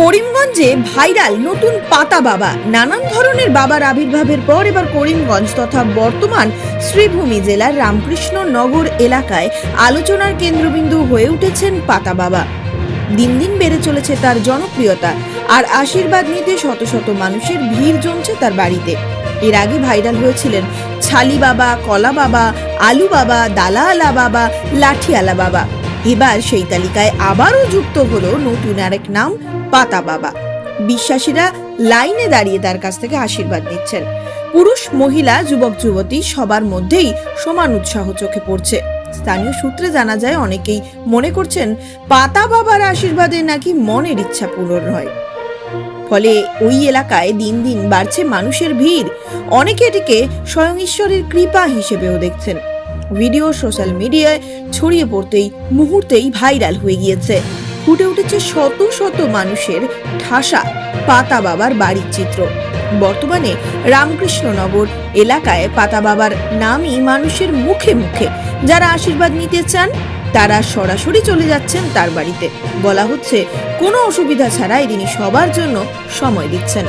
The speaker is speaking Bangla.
করিমগঞ্জে ভাইরাল নতুন পাতা বাবা। নানান ধরনের বাবার আবির্ভাবের পর এবার করিমগঞ্জ তথা বর্তমান শ্রীভূমি জেলার রামকৃষ্ণ নগর এলাকায় আলোচনার কেন্দ্রবিন্দু হয়ে উঠেছেন পাতা বাবা। দিন দিন বেড়ে চলেছে তার জনপ্রিয়তা আর আশীর্বাদ নিতে শত শত মানুষের ভিড় জমছে তার বাড়িতে। এর আগে ভাইরাল হয়েছিলেন ছালি বাবা, কলা বাবা, আলু বাবা দালাআলা বাবা, লাঠিয়ালা বাবা। এবার সেই তালিকায় আবারও যুক্ত হলো নতুন আরেক নাম, পাতা বাবা। বিশ্বাসীরা লাইনে দাঁড়িয়ে তার কাছ থেকে আশীর্বাদ নিচ্ছেন। পুরুষ, মহিলা, যুবক, যুবতী সবার মধ্যেই সমান উৎসাহ চোখে পড়ছে। স্থানীয় সূত্রে জানা যায়, অনেকেই মনে করছেন পাতা বাবার আশীর্বাদে নাকি মনের ইচ্ছা পূরণ হয়। ফলে ওই এলাকায় দিন দিন বাড়ছে মানুষের ভিড়। অনেকে এটিকে স্বয়ং ঈশ্বরের কৃপা হিসেবেও দেখছেন। ভিডিও সোশ্যাল মিডিয়ায় ছড়িয়ে পড়তেই মুহূর্তেই ভাইরাল হয়ে গিয়েছে। ফুটে উঠেছে শত শত মানুষের ঠাসা, পাতা বাবার বাড়ির চিত্র। বর্তমানে রামকৃষ্ণনগর এলাকায় পাতা বাবার নামই মানুষের মুখে মুখে। যারা আশীর্বাদ নিতে চান, তারা সরাসরি চলে যাচ্ছেন তার বাড়িতে। বলা হচ্ছে, কোনো অসুবিধা ছাড়াই তিনি সবার জন্য সময় দিচ্ছেন।